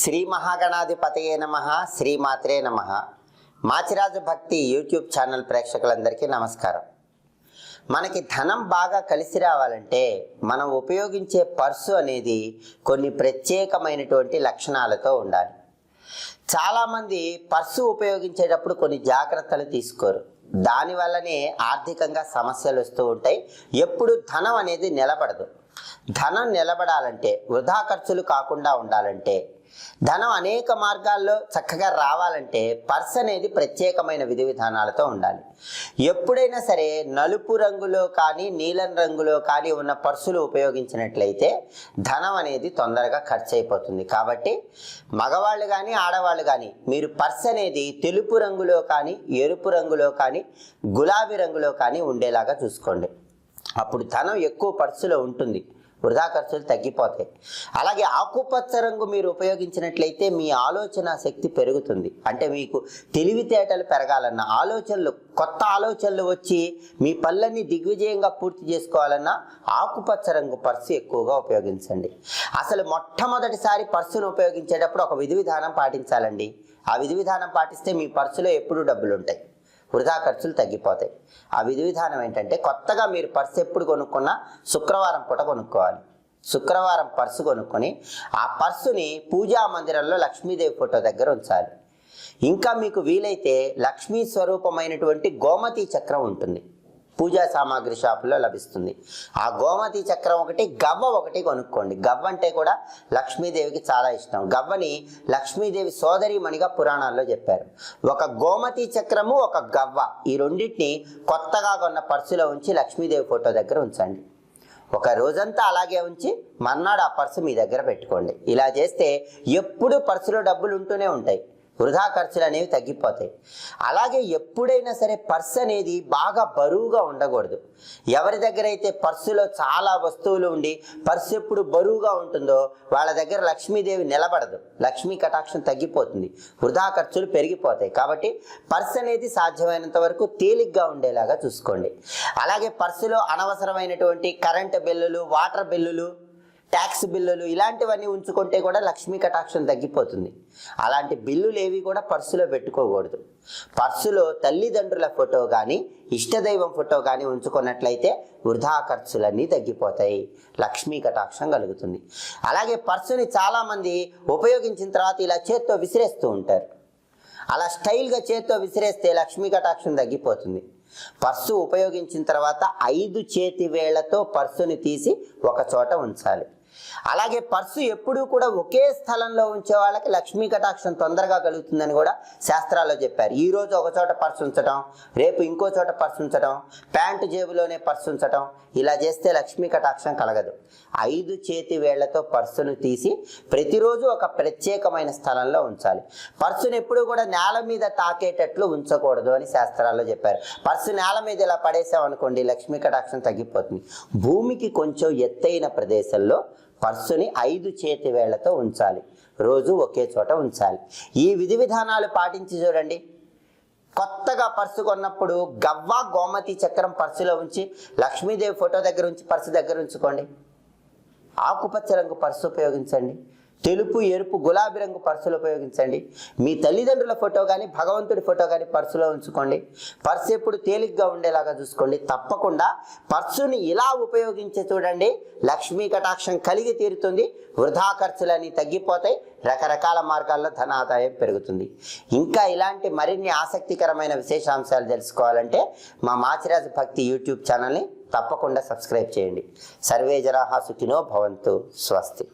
శ్రీ మహాగణాధిపతయే నమ శ్రీమాత్రే నమ. మాచిరాజు భక్తి యూట్యూబ్ ఛానల్ ప్రేక్షకులందరికీ నమస్కారం. మనకి ధనం బాగా కలిసి రావాలంటే మనం ఉపయోగించే పర్సు అనేది కొన్ని ప్రత్యేకమైనటువంటి లక్షణాలతో ఉండాలి. చాలామంది పర్సు ఉపయోగించేటప్పుడు కొన్ని జాగ్రత్తలు తీసుకోరు. దానివల్లనే ఆర్థికంగా సమస్యలు వస్తూ ఉంటాయి. ఎప్పుడు ధనం అనేది నిలబడదు. ధనం నిలబడాలంటే వృధా ఖర్చులు కాకుండా ఉండాలంటే ధనం అనేక మార్గాల్లో చక్కగా రావాలంటే పర్స్ అనేది ప్రత్యేకమైన విధి విధానాలతో ఉండాలి. ఎప్పుడైనా సరే నలుపు రంగులో కానీ నీలం రంగులో కానీ ఉన్న పర్సులు ఉపయోగించినట్లయితే ధనం అనేది తొందరగా ఖర్చు అయిపోతుంది కాబట్టి మగవాళ్ళు కానీ ఆడవాళ్ళు కానీ మీరు పర్స్ అనేది తెలుపు రంగులో కానీ ఎరుపు రంగులో కానీ గులాబీ రంగులో కానీ ఉండేలాగా చూసుకోండి. అప్పుడు ధనం ఎక్కువ పర్సులో ఉంటుంది. వృధా ఖర్చులు తగ్గిపోతాయి. అలాగే ఆకుపచ్చ రంగు మీరు ఉపయోగించినట్లయితే మీ ఆలోచన శక్తి పెరుగుతుంది. అంటే మీకు తెలివితేటలు పెరగాలన్న ఆలోచనలు కొత్త ఆలోచనలు వచ్చి మీ పళ్ళని దిగ్విజయంగా పూర్తి చేసుకోవాలన్నా ఆకుపచ్చ రంగు పర్సు ఎక్కువగా ఉపయోగించండి. అసలు మొట్టమొదటిసారి పర్సును ఉపయోగించేటప్పుడు ఒక విధి విధానం పాటించాలండి. ఆ విధి విధానం పాటిస్తే మీ పర్సులో ఎప్పుడూ డబ్బులు ఉంటాయి వృధా ఖర్చులు తగ్గిపోతాయి. ఆ విధి విధానం ఏంటంటే కొత్తగా మీరు పర్స్ ఎప్పుడు కొనుక్కున్నా శుక్రవారం పూట కొనుక్కోవాలి. శుక్రవారం పర్సు కొనుక్కొని ఆ పర్సుని పూజా మందిరంలో లక్ష్మీదేవి ఫోటో దగ్గర ఉంచాలి. ఇంకా మీకు వీలైతే లక్ష్మీ స్వరూపమైనటువంటి గోమతి చక్రం ఉంటుంది. పూజా సామాగ్రి షాపులో లభిస్తుంది. ఆ గోమతి చక్రం ఒకటి గవ్వ ఒకటి కొనుక్కోండి. గవ్వ అంటే కూడా లక్ష్మీదేవికి చాలా ఇష్టం. గవ్వని లక్ష్మీదేవి సోదరిమణిగా పురాణాల్లో చెప్పారు. ఒక గోమతి చక్రము ఒక గవ్వ. ఈ రెండింటిని కొత్తగా కొన్న పర్సులో ఉంచి లక్ష్మీదేవి ఫోటో దగ్గర ఉంచండి. ఒక రోజంతా అలాగే ఉంచి మర్నాడు ఆ పర్సు మీ దగ్గర పెట్టుకోండి. ఇలా చేస్తే ఎప్పుడు పర్సులో డబ్బులు ఉంటూనే ఉంటాయి. వృధా ఖర్చులు అనేవి తగ్గిపోతాయి. అలాగే ఎప్పుడైనా సరే పర్స్ అనేది బాగా బరువుగా ఉండకూడదు. ఎవరి దగ్గర అయితే పర్సులో చాలా వస్తువులు ఉండి పర్సు ఎప్పుడు బరువుగా ఉంటుందో వాళ్ళ దగ్గర లక్ష్మీదేవి నిలబడదు. లక్ష్మీ కటాక్షం తగ్గిపోతుంది. వృధా ఖర్చులు పెరిగిపోతాయి. కాబట్టి పర్స్ అనేది సాధ్యమైనంత వరకు తేలిగ్గా ఉండేలాగా చూసుకోండి. అలాగే పర్సులో అనవసరమైనటువంటి కరెంటు బిల్లులు వాటర్ బిల్లులు ట్యాక్స్ బిల్లులు ఇలాంటివన్నీ ఉంచుకుంటే కూడా లక్ష్మీ కటాక్షం తగ్గిపోతుంది. అలాంటి బిల్లులు ఏవి కూడా పర్సులో పెట్టుకోకూడదు. పర్సులో తల్లిదండ్రుల ఫోటో కానీ ఇష్టదైవం ఫోటో కానీ ఉంచుకున్నట్లయితే వృధా ఖర్చులన్నీ తగ్గిపోతాయి. లక్ష్మీ కటాక్షం కలుగుతుంది. అలాగే పర్సుని చాలామంది ఉపయోగించిన తర్వాత ఇలా చేత్తో విసిరేస్తూ ఉంటారు. అలా స్టైల్గా చేత్తో విసిరేస్తే లక్ష్మీ కటాక్షం తగ్గిపోతుంది. పర్సు ఉపయోగించిన తర్వాత ఐదు చేతి వేళ్ళతో పర్సుని తీసి ఒక చోట ఉంచాలి. అలాగే పర్సు ఎప్పుడూ కూడా ఒకే స్థలంలో ఉంచే వాళ్ళకి లక్ష్మీ కటాక్షం తొందరగా కలుగుతుందని కూడా శాస్త్రాల్లో చెప్పారు. ఈ రోజు ఒక చోట పర్సు ఉంచడం రేపు ఇంకో చోట పర్సు ఉంచడం ప్యాంటు జేబులోనే పర్సు ఉంచడం ఇలా చేస్తే లక్ష్మీ కటాక్షం కలగదు. ఐదు చేతి వేళ్ళతో పర్సును తీసి ప్రతిరోజు ఒక ప్రత్యేకమైన స్థలంలో ఉంచాలి. పర్సును ఎప్పుడు కూడా నేల మీద తాకేటట్లు ఉంచకూడదు అని శాస్త్రాల్లో చెప్పారు. పర్సు నేల మీద ఇలా పడేసామనుకోండి లక్ష్మీ కటాక్షం తగ్గిపోతుంది. భూమికి కొంచెం ఎత్తైన ప్రదేశంలో పర్సుని ఐదు చేతి వేళ్ళతో ఉంచాలి. రోజు ఒకే చోట ఉంచాలి. ఈ విధి విధానాలు పాటించి చూడండి. కొత్తగా పర్సు కొన్నప్పుడు గవ్వ గోమతి చక్రం పర్సులో ఉంచి లక్ష్మీదేవి ఫోటో దగ్గర ఉంచి పర్సు దగ్గర ఉంచుకోండి. ఆకుపచ్చ రంగు పర్సు ఉపయోగించండి. తెలుపు ఎరుపు గులాబీ రంగు పర్సులు ఉపయోగించండి. మీ తల్లిదండ్రుల ఫోటో కానీ భగవంతుడి ఫోటో కానీ పర్సులో ఉంచుకోండి. పర్సు ఎప్పుడు తేలిగ్గా ఉండేలాగా చూసుకోండి. తప్పకుండా పర్సుని ఇలా ఉపయోగించి చూడండి. లక్ష్మీ కటాక్షం కలిగి తీరుతుంది. వృధా ఖర్చులన్నీ తగ్గిపోతాయి. రకరకాల మార్గాల్లో ధన ఆదాయం పెరుగుతుంది. ఇంకా ఇలాంటి మరిన్ని ఆసక్తికరమైన విశేషాంశాలు తెలుసుకోవాలంటే మా మాచిరాజు భక్తి యూట్యూబ్ ఛానల్ని తప్పకుండా సబ్స్క్రైబ్ చేయండి. సర్వే జరాహా సుఖినో భవంతు. స్వస్తి.